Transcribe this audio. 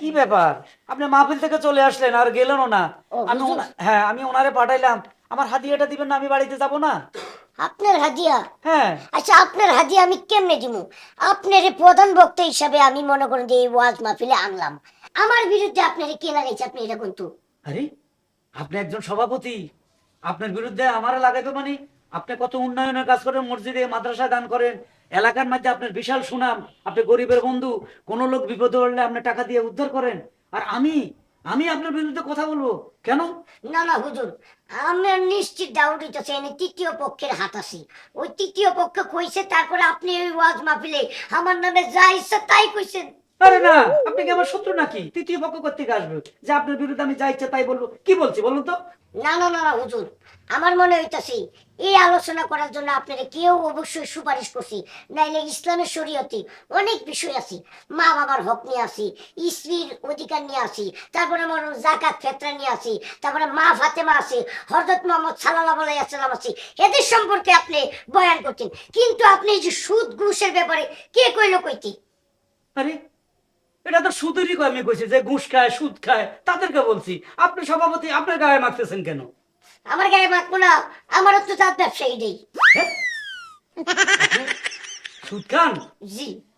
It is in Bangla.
কি ব্যাপার? আপনি মাহফিল থেকে চলে আসলেন আর গেলেনও না। আমি হ্যাঁ আমি ওনারে পাঠাইলাম। আমার হাদিয়াটা দিবেন না আমি বাড়িতে যাব না। আপনার হাদিয়া? হ্যাঁ। আচ্ছা আপনার হাদিয়া আমি কেমনে দিব আপনার প্রধান বক্তা হিসাবে আমি মনে করেন যে এই ওয়াজ মাহফিলে আনলাম। আমার বিরুদ্ধে আপনার কে লাগাইছে? আপনি এটা কিন্তু আরে আপনি একজন সভাপতি। আপনার বিরুদ্ধে আমারা লাগাইবে মানে আপনি কত উন্নয়নের কাজ করেন মসজিদে মাদ্রাসা দান করেন এলাকার মধ্যে আপনার বিশাল সুনাম আপনি গরিবের বন্ধু কোনো লোক বিপদে পড়লে আপনি টাকা দিয়ে উদ্ধার করেন। আর আমি আমি আপনার বিরুদ্ধে কথা বলব। কেন? না না হুজুর আমার নিশ্চিত ডাউট হইতেছে এনে তৃতীয় পক্ষের হাত আছে। ওই তৃতীয় পক্ষ কইছে তারপরে আপনি ওই ওয়াজ মাহফিলে আমার নামে যা ইচ্ছা তাই কইছেন। আরে না আপনি কি আমার শত্রু নাকি? তৃতীয় পক্ষ থেকে আসবে? যে আপনার বিরুদ্ধে আমি যা ইচ্ছা তাই বলব। কি বলছি বলুন তো? না না না না, হুজুর। আমার মনে হইতাছে, এই আলোচনা করার জন্য আপনারা কেউ অবশ্যই সুপারিশ করছি। নাইলে ইসলামের শরীয়তে অনেক বিষয় আছে। মা বাবার হক নিয়ে আসি, স্ত্রীর অধিকার নিয়ে আসি, তারপরে আমার জাকাত ফেতরা নিয়ে আসি, তারপরে মা ফাতেমা আছে হরদত মোহাম্মদ সাল্লাহ আসসালাম আছে, এদের সম্পর্কে আপনি বয়ান করতেন। কিন্তু আপনি যে সুদ ঘুষের ব্যাপারে কে কইল কইতি? আরে সুদেরই আমি কইছি যে ঘুষ খায় সুদ খায় তাদেরকে বলছি আপনি সভাপতি আপনার গায়ে মাখতেছেন কেন? আমার গায়ে মাখবো না আমার তো তার ব্যবসায়ী নেই। হ্যাঁ? সুদ খান? জি।